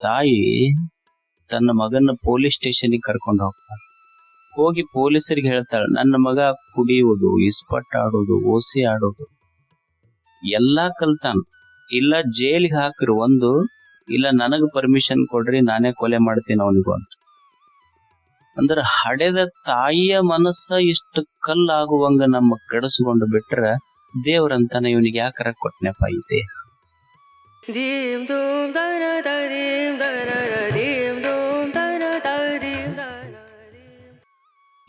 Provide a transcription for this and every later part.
ತಾಯಿ ತನ್ನ ಮಗನ ಪೊಲೀಸ್ ಸ್ಟೇಷನ್ಗೆ ಕರ್ಕೊಂಡು ಹೋಗ್ತಾಳೆ. ಹೋಗಿ ಪೊಲೀಸರಿಗೆ ಹೇಳ್ತಾಳೆ, ನನ್ನ ಮಗ ಕುಡಿಯುವುದು, ಇಸ್ಪಟ್ ಆಡೋದು, ಓಸಿ ಆಡೋದು, ಎಲ್ಲಾ ಕಲ್ತಾನ. ಇಲ್ಲ ಜೈಲಿಗೆ ಹಾಕ್ರಿ ಒಂದು, ಇಲ್ಲ ನನಗ ಪರ್ಮಿಷನ್ ಕೊಡ್ರಿ, ನಾನೇ ಕೊಲೆ ಮಾಡ್ತೀನಿ ಅವನಿಗೂ ಅಂತ. ಅಂದ್ರ ಹಡೆದ ತಾಯಿಯ ಮನಸ್ಸ ಇಷ್ಟು ಕಲ್ಲಾಗುವಂಗ ನಮ್ಮ ಕೆಡಿಸ್ಕೊಂಡು ಬಿಟ್ರ ದೇವ್ರಂತಾನೆ ಇವನಿಗೆ ಯಾಕರ ಕೊಟ್ನೆಪ್ಪ ಐತೆ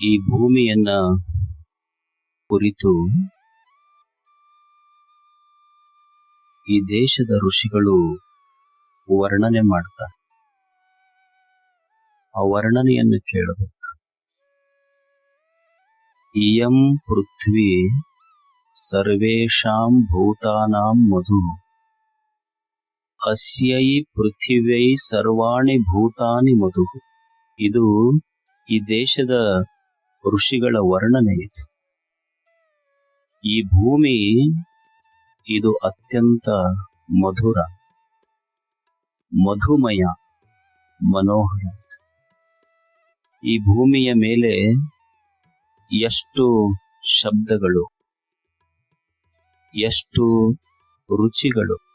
ಈ ಭೂಮಿಯನ್ನ ಕುರಿತು ಈ ದೇಶದ ಋಷಿಗಳು ವರ್ಣನೆ ಮಾಡ್ತಾರೆ. ಆ ವರ್ಣನೆಯನ್ನು ಕೇಳಬೇಕು. ಇಯಂ ಪೃಥ್ವಿ ಸರ್ವೇಷಾಂ ಭೂತಾನಾಂ ಮಧು. ಅಸ್ಯೈ ಪೃಥಿವ್ಯೈ ಸರ್ವಾಣಿ ಭೂತಾನಿ ಮಧು. ಇದು ಈ ದೇಶದ ಋಷಿಗಳ ವರ್ಣನೆ ಇದು. ಈ ಭೂಮಿ ಇದು ಅತ್ಯಂತ ಮಧುರ, ಮಧುಮಯ, ಮನೋಹರ. ಈ ಭೂಮಿಯ ಮೇಲೆ ಎಷ್ಟು ಶಬ್ದಗಳು, ಎಷ್ಟು ರುಚಿಗಳು.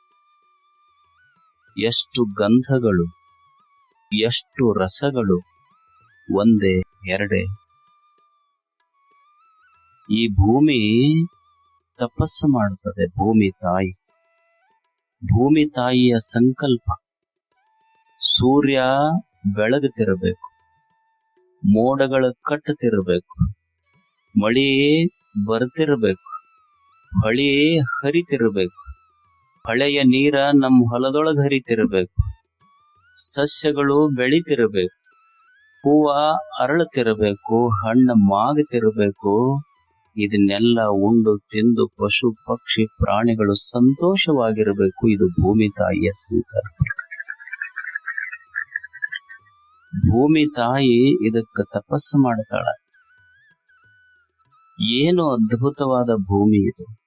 ಎಷ್ಟು ಗಂಧಗಳು, ಎಷ್ಟು ರಸಗಳು, ಒಂದೇ, ಎರಡೇ. ಈ ಭೂಮಿ ತಪಸ್ಸು ಮಾಡುತ್ತದೆ, ಭೂಮಿ ತಾಯಿ. ಭೂಮಿ ತಾಯಿಯ ಸಂಕಲ್ಪ, ಸೂರ್ಯ ಬೆಳಗುತ್ತಿರಬೇಕು, ಮೋಡಗಳು ಕಟ್ಟುತ್ತಿರಬೇಕು, ಮಳಿ ಬರ್ತಿರಬೇಕು, ಹಳಿ ಹರಿತಿರಬೇಕು. ಹೊಳೆಯ ನೀರ ನಮ್ಮ ಹೊಲದೊಳಗೆ ಹರಿತಿರಬೇಕು. ಸಸ್ಯಗಳು ಬೆಳಿತಿರಬೇಕು. ಹೂವ ಅರಳತಿರಬೇಕು, ಹಣ್ಣು ಮಾಗುತ್ತಿರಬೇಕು ಇದನ್ನೆಲ್ಲ ಉಂಡು, ತಿಂದು ಪಶು, ಪಕ್ಷಿ, ಪ್ರಾಣಿಗಳು ಸಂತೋಷವಾಗಿರಬೇಕು. ಇದು ಭೂಮಿ ತಾಯಿಯ ಸಂಕಲ್ಪ. ಭೂಮಿ ತಾಯಿ ಇದಕ್ಕೆ ತಪಸ್ಸು ಮಾಡ್ತಾಳ. ಏನು ಅದ್ಭುತವಾದ ಭೂಮಿ ಇದು.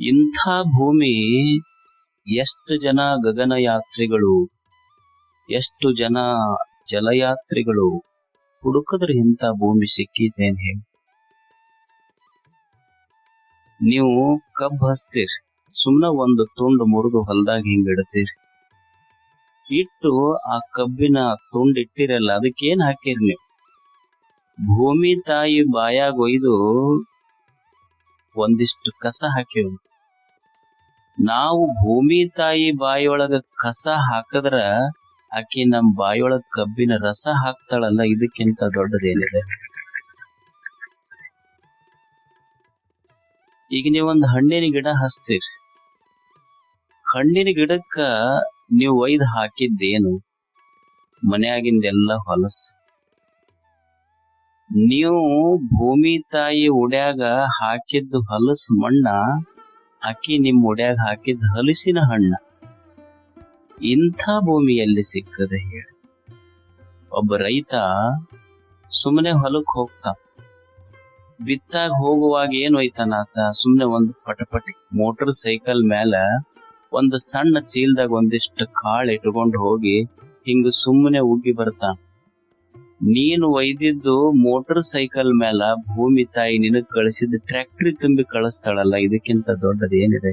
ಇಂಥ ಭೂಮಿ ಎಷ್ಟು ಜನ ಗಗನಯಾತ್ರಿಗಳು, ಎಷ್ಟು ಜನ ಜಲಯಾತ್ರಿಗಳು ಹುಡುಕದ್ರ ಇಂಥ ಭೂಮಿ ಸಿಕ್ಕಿದ್ದೇನೆ ಹೇಳಿ. ನೀವು ಕಬ್ಬು ಹಸ್ತೀರಿ ಸುಮ್ಮನೆ ಒಂದು ತುಂಡು ಮುರಿದು ಹೊಲ್ದಾಗ ಹಿಂಗ್ ಇಡ್ತೀರಿ. ಇಟ್ಟು ಆ ಕಬ್ಬಿನ ತುಂಡು ಇಟ್ಟಿರಲ್ಲ ಅದಕ್ಕೇನ್ ಹಾಕಿರಿ ನೀವು? ಭೂಮಿ ತಾಯಿ ಬಾಯಾಗ ಒಯ್ದು ಒಂದಿಷ್ಟು ಕಸ ಹಾಕಿವ್ ನಾವು ಭೂಮಿ ತಾಯಿ ಬಾಯಿಯೊಳಗ ಕಸ ಹಾಕದ್ರ ಆಕಿ ನಮ್ ಬಾಯಿಯೊಳಗ ಕಬ್ಬಿನ ರಸ ಹಾಕ್ತಾಳಲ್ಲ, ಇದಕ್ಕಿಂತ ದೊಡ್ಡದೇನಿದೆ? ಈಗ ನೀವೊಂದು ಹಣ್ಣಿನ ಗಿಡ ಹಚ್ತೀರಿ. ಹಣ್ಣಿನ ಗಿಡಕ್ಕ ನೀವು ಒಯ್ದು ಹಾಕಿದ್ದೇನು? ಮನೆಯಾಗಿಂದೆಲ್ಲ ಹೊಲಸು. ನೀವು ಭೂಮಿ ತಾಯಿ ಉಡ್ಯಾಗ ಹಾಕಿದ್ದು ಹೊಲಸು ಮಣ್ಣ ಅಕ್ಕಿ ನಿಮ್ಮ ಉಡ್ಯಾಗ ಹಾಕಿದ ಹಲಸಿನ ಹಣ್ಣ ಇಂಥ ಭೂಮಿಯಲ್ಲಿ ಸಿಗ್ತದೆ ಹೇಳಿ. ಒಬ್ಬ ರೈತ ಸುಮ್ಮನೆ ಹೊಲಕ್ ಹೋಗ್ತಾ ಬಿತ್ತಾಗ ಹೋಗುವಾಗ ಏನ್ ಆತ? ಸುಮ್ನೆ ಒಂದು ಪಟಪಟಿ ಮೋಟರ್ ಸೈಕಲ್ ಮೇಲ ಒಂದು ಸಣ್ಣ ಚೀಲ್ದಾಗ ಒಂದಿಷ್ಟು ಕಾಳು ಇಟ್ಕೊಂಡು ಹೋಗಿ ಹಿಂಗ ಸುಮ್ಮನೆ ಉಗ್ಗಿ ಬರ್ತಾನ. ನೀನು ಒಯ್ದಿದ್ದು ಮೋಟರ್ ಸೈಕಲ್ ಮೇಲ ಭೂಮಿ ತಾಯಿ ನಿನಗ್ ಕಳಿಸಿದ ಟ್ರ್ಯಾಕ್ಟ್ರಿ ತುಂಬಿ ಕಳಿಸ್ತಾಳಲ್ಲ, ಇದಕ್ಕಿಂತ ದೊಡ್ಡದೇನಿದೆ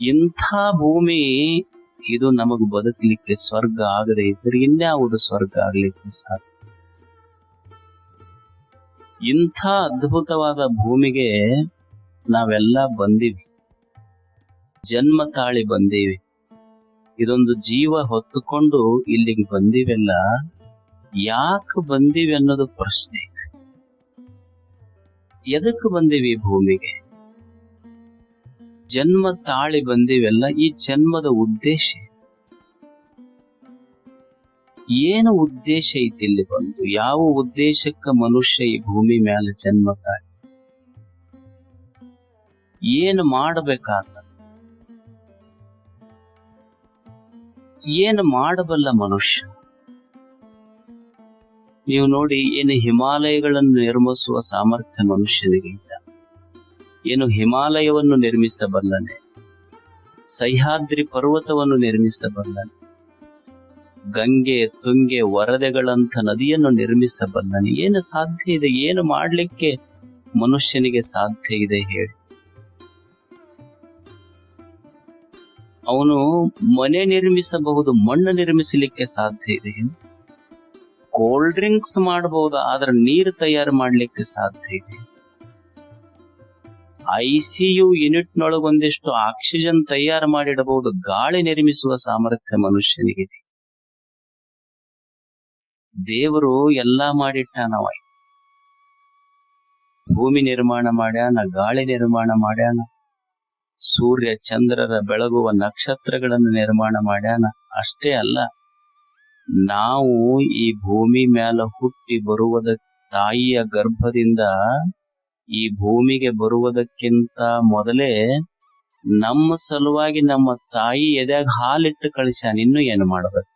ಇಂಥ ಭೂಮಿ, ಇದು ನಮಗ್ ಬದುಕಲಿಕ್ಕೆ ಸ್ವರ್ಗ ಆಗದೆ ಇದ್ರೆ ಇನ್ಯಾವುದು ಸ್ವರ್ಗ ಆಗ್ಲಿಕ್ಕೆ ಸಾಧ್ಯ? ಇಂಥ ಅದ್ಭುತವಾದ ಭೂಮಿಗೆ ನಾವೆಲ್ಲ ಬಂದಿವಿ. ಜನ್ಮ ತಾಳಿ ಬಂದೀವಿ. ಇದೊಂದು ಜೀವ ಹೊತ್ತುಕೊಂಡು ಇಲ್ಲಿಗೆ ಬಂದಿವೆಲ್ಲ. ಯಾಕೆ ಬಂದೀವಿ ಅನ್ನೋದು ಪ್ರಶ್ನೆ ಇದೆ. ಎದಕ್ಕೆ ಬಂದೀವಿ ಭೂಮಿಗೆ? ಜನ್ಮ ತಾಳಿ ಬಂದಿವೆಲ್ಲ, ಈ ಜನ್ಮದ ಉದ್ದೇಶ ಏನು? ಉದ್ದೇಶ ಐತಿ ಇಲ್ಲಿ ಬಂದು? ಯಾವ ಉದ್ದೇಶಕ್ಕ ಮನುಷ್ಯ ಈ ಭೂಮಿ ಮೇಲೆ ಜನ್ಮ ತಾಳಿ? ಏನು ಮಾಡಬೇಕಾತ? ಏನು ಮಾಡಬಲ್ಲ ಮನುಷ್ಯ? ನೀವು ನೋಡಿ, ಏನು ಹಿಮಾಲಯಗಳನ್ನು ನಿರ್ಮಿಸುವ ಸಾಮರ್ಥ್ಯ ಮನುಷ್ಯನಿಗೆ ಇದ್ದ ಏನು ಹಿಮಾಲಯವನ್ನು ನಿರ್ಮಿಸಬಲ್ಲನೆ. ಸಹ್ಯಾದ್ರಿ ಪರ್ವತವನ್ನು ನಿರ್ಮಿಸಬಲ್ಲನೆ. ಗಂಗೆ, ತುಂಗೆ ವರದೆಗಳಂತ ನದಿಯನ್ನು ನಿರ್ಮಿಸಬಲ್ಲನೆ. ಏನು ಸಾಧ್ಯ ಇದೆ? ಏನು ಮಾಡಲಿಕ್ಕೆ ಮನುಷ್ಯನಿಗೆ ಸಾಧ್ಯ ಇದೆ ಹೇಳಿ. ಅವನು ಮನೆ ನಿರ್ಮಿಸಬಹುದು, ಮಣ್ಣು ನಿರ್ಮಿಸಲಿಕ್ಕೆ ಸಾಧ್ಯ ಇದೆ. ಕೋಲ್ಡ್ ಡ್ರಿಂಕ್ಸ್ ಮಾಡಬಹುದು ಆದ್ರೆ ನೀರು ತಯಾರು ಮಾಡ್ಲಿಕ್ಕೆ ಸಾಧ್ಯ ಇದೆ. ಐ ಸಿ ಯು ಯೂನಿಟ್ ನೊಳಗೊಂದಿಷ್ಟು ಆಕ್ಸಿಜನ್ ತಯಾರು ಮಾಡಿಡಬಹುದು ಗಾಳಿ ನಿರ್ಮಿಸುವ ಸಾಮರ್ಥ್ಯ ಮನುಷ್ಯನಿಗಿದೆ. ದೇವರು ಎಲ್ಲಾ ಮಾಡಿಟ್ಟಾನವ ಭೂಮಿ ನಿರ್ಮಾಣ ಮಾಡ್ಯಾನ, ಗಾಳಿ ನಿರ್ಮಾಣ ಮಾಡ್ಯಾನ. ಸೂರ್ಯ, ಚಂದ್ರರ ಬೆಳಗುವ ನಕ್ಷತ್ರಗಳನ್ನು ನಿರ್ಮಾಣ ಮಾಡ್ಯಾನ. ಅಷ್ಟೇ ಅಲ್ಲ. ನಾವು ಈ ಭೂಮಿ ಮ್ಯಾಲ ಹುಟ್ಟಿ ಬರುವುದ ತಾಯಿಯ ಗರ್ಭದಿಂದ ಈ ಭೂಮಿಗೆ ಬರುವುದಕ್ಕಿಂತ ಮೊದಲೇ ನಮ್ಮ ಸಲುವಾಗಿ ನಮ್ಮ ತಾಯಿ ಎದ್ಯಾಗ ಹಾಲಿಟ್ಟು ಕಳಿಸ್ಯಾನ, ಇನ್ನು ಏನು ಮಾಡಬೇಕು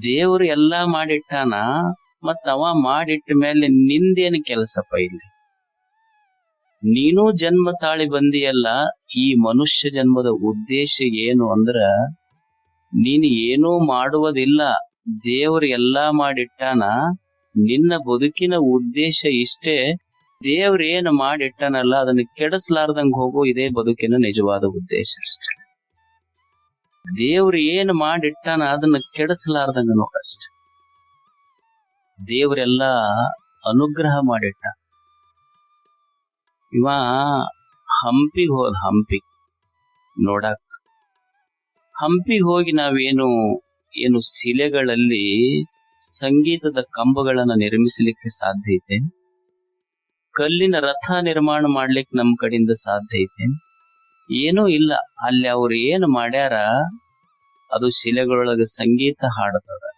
ದೇವರು ಎಲ್ಲಾ ಮಾಡಿಟ್ಟಾನ, ಮತ್ತ ಅವ ಮಾಡಿಟ್ಟ ಮೇಲೆ ನಿಂದೇನು ಕೆಲಸಪ್ಪ ಇಲ್ಲಿ? ನೀನು ಜನ್ಮ ತಾಳಿ ಬಂದಿಯಲ್ಲ, ಈ ಮನುಷ್ಯ ಜನ್ಮದ ಉದ್ದೇಶ ಏನು ಅಂದ್ರ ನೀನು ಏನೂ ಮಾಡುವುದಿಲ್ಲ. ದೇವರು ಎಲ್ಲಾ ಮಾಡಿಟ್ಟಾನ? ನಿನ್ನ ಬದುಕಿನ ಉದ್ದೇಶ ಇಷ್ಟೇ. ದೇವ್ರ ಏನು ಮಾಡಿಟ್ಟಾನಲ್ಲ, ಅದನ್ನ ಕೆಡಿಸ್ಲಾರ್ದಂಗ್ ಹೋಗೋ, ಇದೇ ಬದುಕಿನ ನಿಜವಾದ ಉದ್ದೇಶ ದೇವ್ರ ದೇವ್ರು ಏನು ಮಾಡಿಟ್ಟಾನ, ಅದನ್ನ ಕೆಡಿಸ್ಲಾರ್ದಂಗ ನೋಡಷ್ಟ ದೇವ್ರೆಲ್ಲ ಅನುಗ್ರಹ ಮಾಡಿಟ್ಟ. ಇವ ಹಂಪಿಗೆ ಹೋದ ಹಂಪಿ. ನೋಡಕ್ ಹಂಪಿಗೆ ಹೋಗಿ ನಾವೇನು, ಏನು ಶಿಲೆಗಳಲ್ಲಿ ಸಂಗೀತದ ಕಂಬಗಳನ್ನ ನಿರ್ಮಿಸಲಿಕ್ಕೆ ಸಾಧ್ಯ ಐತೆ? ಕಲ್ಲಿನ ರಥ ನಿರ್ಮಾಣ ಮಾಡ್ಲಿಕ್ಕೆ ನಮ್ಮ ಕಡೆಯಿಂದ ಸಾಧ್ಯ ಐತೆ? ಏನೂ ಇಲ್ಲ. ಅಲ್ಲಿ ಅವ್ರು ಏನು ಮಾಡ್ಯಾರ, ಅದು ಶಿಲೆಗಳೊಳಗ ಸಂಗೀತ ಹಾಡತದ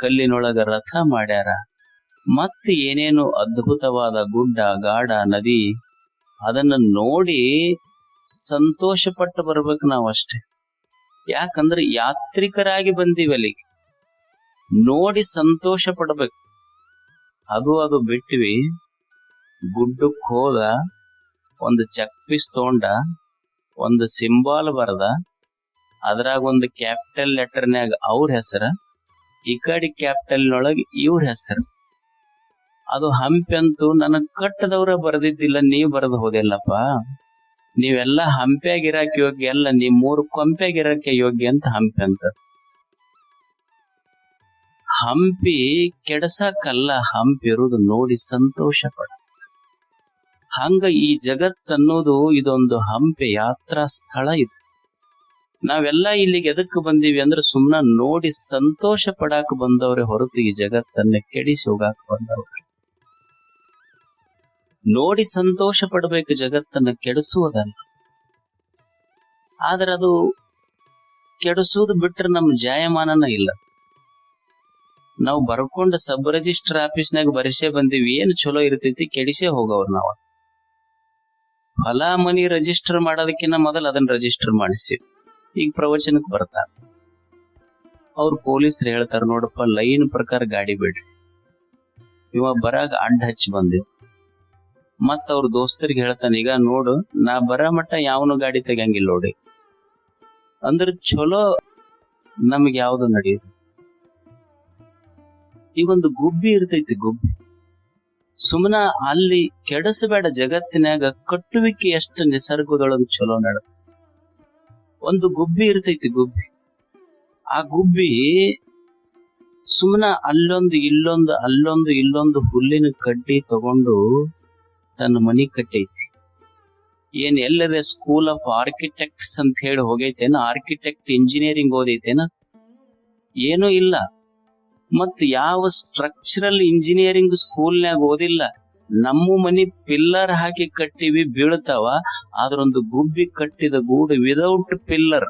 ಕಲ್ಲಿನೊಳಗ ರಥ ಮಾಡ್ಯಾರ. ಮತ್ತೆ ಏನೇನು ಅದ್ಭುತವಾದ ಗುಡ್ಡ, ಗಾಡ, ನದಿ, ಅದನ್ನ ನೋಡಿ ಸಂತೋಷ ಪಟ್ಟು ಬರ್ಬೇಕು ಅಷ್ಟೇ ಯಾಕಂದ್ರೆ ಯಾತ್ರಿಕರಾಗಿ ಬಂದೀವಿ ಅಲ್ಲಿಗೆ. ನೋಡಿ ಸಂತೋಷ ಪಡಬೇಕು. ಅದು ಅದು ಬಿಟ್ವಿ, ಗುಡ್ಡಕ್ಕೆ ಹೋದ, ಒಂದು ಚಕ್ ಪೀಸ್ ತೊಗೊಂಡ, ಒಂದು ಸಿಂಬಾಲ್ ಬರದ, ಅದ್ರಾಗ ಒಂದು ಕ್ಯಾಪಿಟಲ್ ಲೆಟರ್ನ್ಯಾಗ ಅವ್ರ ಹೆಸರ, ಈ ಕಡೆ ಕ್ಯಾಪಿಟಲ್ ನೊಳಗ ಇವ್ರ ಹೆಸರು. ಅದು ಹಂಪಿ ಅಂತೂ ನನಗ್ ಕಟ್ಟದವ್ರ ಬರೆದಿದ್ದಿಲ್ಲ, ನೀವ್ ಬರೆದು ಹೋದಿಲ್ಲಪ್ಪ. ನೀವೆಲ್ಲ ಹಂಪ್ಯಾಗ ಇರಾಕ್ ಯೋಗ್ಯ ಅಲ್ಲ ನೀವ್ ಮೂರು ಕೊಂಪೆಗಿರಕ್ಕೆ ಯೋಗ್ಯ ಅಂತ ಹಂಪೆ ಅಂತ ಹಂಪಿ ಕೆಡಸಕ್ಕಲ್ಲ ಹಂಪಿ ಇರುವುದು ನೋಡಿ ಸಂತೋಷ ಪಡ ಹಂಗ ಈ ಜಗತ್ತನ್ನೋದು ಇದೊಂದು ಹಂಪಿ ಯಾತ್ರಾ ಸ್ಥಳ ಇದು. ನಾವೆಲ್ಲ ಇಲ್ಲಿಗೆ ಎದಕ್ ಬಂದೀವಿ ಅಂದ್ರೆ ಸುಮ್ಮನೆ ನೋಡಿ ಸಂತೋಷ ಪಡಾಕ ಬಂದವ್ರೆ ಹೊರತು ಈ ಜಗತ್ತನ್ನ ಕೆಡಿಸಿ ಹೋಗಾಕ ಬಂದವ್ರೆ. ನೋಡಿ ಸಂತೋಷ ಪಡಬೇಕು ಜಗತ್ತನ್ನ ಕೆಡಿಸುವುದಲ್ಲ. ಆದ್ರೆ ಅದು ಕೆಡಿಸುವುದು ಬಿಟ್ರೆ ನಮ್ ಜಾಯಮಾನನ ಇಲ್ಲ. ನಾವು ಬರ್ಕೊಂಡ ಸಬ್ ರಿಜಿಸ್ಟರ್ ಆಫೀಸ್ನಾಗ ಬರಿಸೇ ಬಂದಿವಿ, ಏನು ಚಲೋ ಇರ್ತೈತಿ ಕೆಡಿಸೇ ಹೋಗವ್ರು ನಾವು. ಹೊಲ ಮನಿ ರಿಜಿಸ್ಟರ್ ಮಾಡೋದಕ್ಕಿಂತ ಮೊದಲು ಅದನ್ನ ರಿಜಿಸ್ಟರ್ ಮಾಡಿಸಿ. ಈಗ ಪ್ರವಚನಕ್ಕೆ ಬರ್ತಾರ ಅವ್ರು ಪೊಲೀಸರು ಹೇಳ್ತಾರ ನೋಡಪ್ಪ, ಲೈನ್ ಪ್ರಕಾರ ಗಾಡಿ ಬಿಡ್ರಿ. ಇವಾಗ ಬರಾಗ ಅಡ್ಡ ಹಚ್ಚಿ ಬಂದಿವ್. ಮತ್ತ ಅವ್ರ ದೋಸ್ತರಿಗೆ ಹೇಳ್ತಾನೆ, ಈಗ ನೋಡು, ನಾ ಬರ ಮಟ್ಟ ಯಾವನು ಗಾಡಿ ತೆಗಿಯಂಗಿಲ್ಲ ನೋಡಿ. ಅಂದ್ರ ಚಲೋ ನಮ್ಗೆ ಯಾವ್ದು ನಡೆಯುದು? ಈಗ ಒಂದು ಗುಬ್ಬಿ ಇರ್ತೈತಿ ಗುಬ್ಬಿ. ಸುಮ್ಮನ ಅಲ್ಲಿ ಕೆಡಸಬೇಡ ಜಗತ್ತಿನಾಗ ಕಟ್ಟುವಿಕೆ ಎಷ್ಟು ನಿಸರ್ಗದೊಳಗೆ ಚಲೋ ನಡ ಒಂದು ಗುಬ್ಬಿ ಇರ್ತೈತಿ ಗುಬ್ಬಿ. ಆ ಗುಬ್ಬಿ ಸುಮ್ಮನ ಅಲ್ಲೊಂದು ಇಲ್ಲೊಂದು ಅಲ್ಲೊಂದು ಇಲ್ಲೊಂದು ಹುಲ್ಲಿನ ಕಡ್ಡಿ ತಗೊಂಡು ತನ್ನ ಮನಿ ಕಟ್ಟೈತಿ. ಏನ್ ಎಲ್ಲದೆ ಸ್ಕೂಲ್ ಆಫ್ ಆರ್ಕಿಟೆಕ್ಟ್ಸ್ ಅಂತ ಹೇಳಿ ಹೋಗೈತೇನ? Architect engineering ಓದೈತೇನ? ಏನೂ ಇಲ್ಲ. ಮತ್ ಯಾವ ಸ್ಟ್ರಕ್ಚರಲ್ ಇಂಜಿನಿಯರಿಂಗ್ ಸ್ಕೂಲ್ನ್ಯಾಗ ಓದಿಲ್ಲ. ನಮ್ಮ ಮನಿ ಪಿಲ್ಲರ್ ಹಾಕಿ ಕಟ್ಟಿವಿ ಬೀಳ್ತಾವ. ಅದ್ರೊಂದು ಗುಬ್ಬಿ ಕಟ್ಟಿದ ಗೂಡು ವಿದೌಟ್ ಪಿಲ್ಲರ್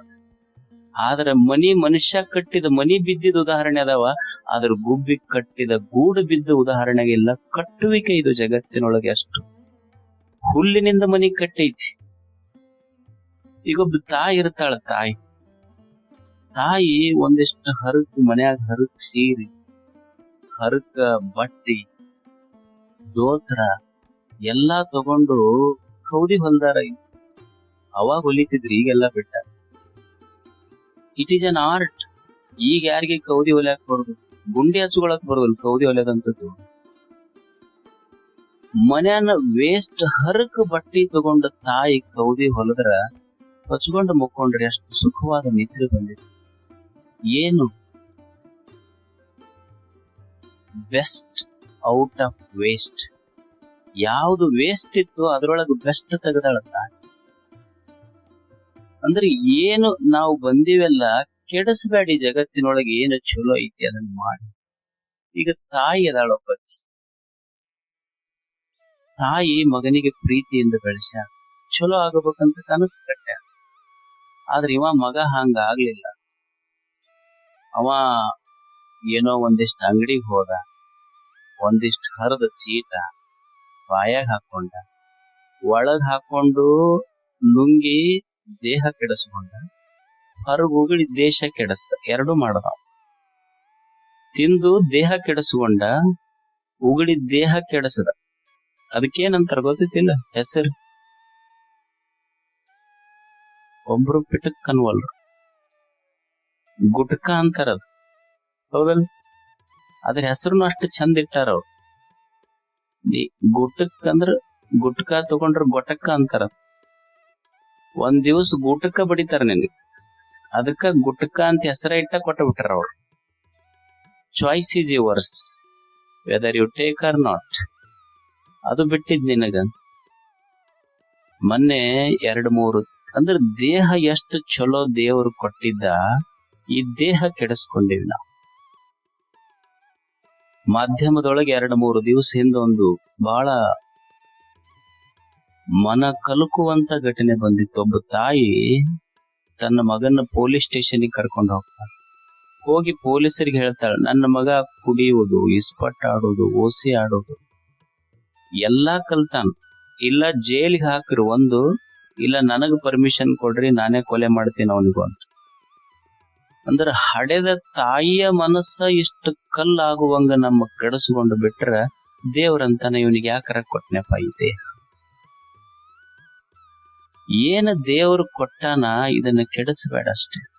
ಆದ್ರ ಮನಿ ಮನುಷ್ಯ ಕಟ್ಟಿದ ಮನಿ ಬಿದ್ದಿದ ಉದಾಹರಣೆ ಅದಾವ. ಅದ್ರ ಗುಬ್ಬಿ ಕಟ್ಟಿದ ಗೂಡು ಬಿದ್ದ ಉದಾಹರಣೆಗಿಲ್ಲ ಕಟ್ಟುವಿಕೆ ಇದು ಜಗತ್ತಿನೊಳಗೆ ಅಷ್ಟು. ಹುಲ್ಲಿನಿಂದ ಮನಿ ಕಟ್ಟೈತಿ. ಈಗೊಬ್ಬ ತಾಯಿ ಇರ್ತಾಳ ತಾಯಿ. ತಾಯಿ ಒಂದಿಷ್ಟು ಹರಕ್ ಮನ್ಯಾಗ ಹರಕ್ ಸೀರಿ, ಹರಕ ಬಟ್ಟಿ ದೋತ್ರ ಎಲ್ಲಾ ತಗೊಂಡು ಕೌದಿ ಹೊಲ್ದಾರ ಅವಾಗ ಹೊಲಿತಿದ್ರಿ ಈಗೆಲ್ಲ ಬಿಟ್ಟ. ಇಟ್ ಈಸ್ ಅನ್ ಆರ್ಟ್ ಈಗ ಯಾರಿಗೆ ಕೌದಿ ಹೊಲಿಯಾಕ್ ಬರುದು ಗುಂಡಿ ಹಚ್ಕೊಳಕ್ ಬರೋದಿಲ್ಲ ಕೌದಿ ಹೊಲಿಯೋದಂತದ್ದು. ಮನ್ಯಾನ ವೇಸ್ಟ್ ಹರಕ ಬಟ್ಟಿ ತಗೊಂಡ ತಾಯಿ ಕೌದಿ ಹೊಲದ್ರ ಹಚ್ಕೊಂಡು ಮುಕ್ಕೊಂಡ್ರೆ ಅಷ್ಟು ಸುಖವಾದ ನಿದ್ರೆ ಬಂದಿದೆ ಏನು? ಬೆಸ್ಟ್ ಔಟ್ ಆಫ್ ವೇಸ್ಟ್ ಯಾವುದು ವೇಸ್ಟ್ ಇತ್ತು ಅದರೊಳಗೆ ಬೆಸ್ಟ್ ತೆಗೆದಾಳ ತಾಯಿ. ಅಂದ್ರೆ ಏನು ನಾವು ಬಂದಿವೆಲ್ಲ ಕೆಡಿಸಬೇಡಿ ಜಗತ್ತಿನೊಳಗೆ ಏನು ಚಲೋ ಐತಿ ಅದನ್ನ ಮಾಡಿ. ಈಗ ತಾಯಿ ಅದಾಳೊಬ್ಬಕ್ಕೆ ತಾಯಿ ಮಗನಿಗೆ ಪ್ರೀತಿಯಿಂದ ಬೆಳೆಸ ಚಲೋ ಆಗಬೇಕಂತ ಕನಸು ಕಟ್ಟ. ಆದ್ರೆ ಇವ ಮಗ ಹಂಗ ಆಗ್ಲಿಲ್ಲ. ಅವ ಏನೋ ಒಂದಿಷ್ಟು ಅಂಗಡಿಗೆ ಹೋದ, ಒಂದಿಷ್ಟು ಹರದ ಚೀಟ, ಬಾಯಾಗ ಹಾಕೊಂಡ, ಒಳಗ್ ಹಾಕೊಂಡು ನುಂಗಿ ದೇಹ ಕೆಡಿಸ್ಕೊಂಡ, ಹೊರಗ್ ಉಗುಳಿ ದೇಶ ಕೆಡಿಸ್ದ. ಎರಡು ಮಾಡದ. ತಿಂದು ದೇಹ ಕೆಡಿಸ್ಕೊಂಡ, ಉಗುಳಿ ದೇಹ ಕೆಡಿಸದ. ಅದಕ್ಕೇನಂತಾರ ಗೊತ್ತಿಲ್ಲ ಹೆಸರು. ಒಬ್ರು ಪಿಟಕ್ ಕನ್ವಲ್ ಗುಟ್ಕ ಅಂತಾರ ಅದು. ಹೌದಲ್ ಅದ್ರ ಹೆಸರುನು ಅಷ್ಟು ಚಂದ ಇಟ್ಟಾರ ಅವ್ರು. ಗುಟಕ್ ಅಂದ್ರ ಗುಟ್ಕ ತಗೊಂಡ್ರ ಗೊಟಕ್ಕ ಅಂತಾರ. ಒಂದ್ ದಿವಸ ಗುಟಕ ಬಡಿತಾರ ನಿನ್ಗೆ ಅದಕ್ಕ ಗುಟ್ಕ ಅಂತ ಹೆಸರ ಇಟ್ಟ ಕೊಟ್ಟ ಬಿಟ್ಟಾರ ಅವ್ರು. Choice is yours whether you take or not ಅದು ಬಿಟ್ಟಿದ್ ನಿನಗ. ಮೊನ್ನೆ ಎರಡ್ ಮೂರು, ಅಂದ್ರೆ ದೇಹ ಎಷ್ಟು ಚಲೋ ದೇವರು ಕೊಟ್ಟಿದ್ದ, ಈ ದೇಹ ಕೆಡಿಸ್ಕೊಂಡಿವಿ ನಾವು. ಮಾಧ್ಯಮದೊಳಗೆ ಎರಡ್ ಮೂರು ದಿವಸ ಹಿಂದೊಂದು ಬಹಳ ಮನ ಕಲುಕುವಂತ ಘಟನೆ ಬಂದಿತ್ತು. ಒಬ್ಬ ತಾಯಿ ತನ್ನ ಮಗನ ಪೊಲೀಸ್ ಸ್ಟೇಷನ್ಗೆ ಕರ್ಕೊಂಡು ಹೋಗ್ತಾಳೆ. ಹೋಗಿ ಪೊಲೀಸರಿಗೆ ಹೇಳ್ತಾಳೆ, ನನ್ನ ಮಗ ಕುಡಿಯುವುದು, ಇಸ್ಪಟ್ ಆಡೋದು, ಓಸಿ ಆಡೋದು. ಎಲ್ಲಾ ಕಲ್ತಾನ. ಇಲ್ಲ ಜೈಲಿಗೆ ಹಾಕ್ರಿ ಒಂದು, ಇಲ್ಲ ನನಗ ಪರ್ಮಿಷನ್ ಕೊಡ್ರಿ, ನಾನೇ ಕೊಲೆ ಮಾಡ್ತೀನಿ ಅವನಿಗೂ ಅಂತ. ಅಂದ್ರ ಹಡೆದ ತಾಯಿಯ ಮನಸ್ಸ ಇಷ್ಟು ಕಲ್ಲಾಗುವಂಗ ನಮ್ಮ ಕೆಡಿಸ್ಕೊಂಡು ಬಿಟ್ರ ದೇವ್ರಂತಾನೆ ಇವನಿಗೆ ಯಾಕರ ಕೊಟ್ಟನೆಪ್ಪ ದೇಹ? ಏನ ದೇವ್ರ ಕೊಟ್ಟಾನ ಇದನ್ನ ಕೆಡಿಸ್ಬೇಡ ಅಷ್ಟೇ.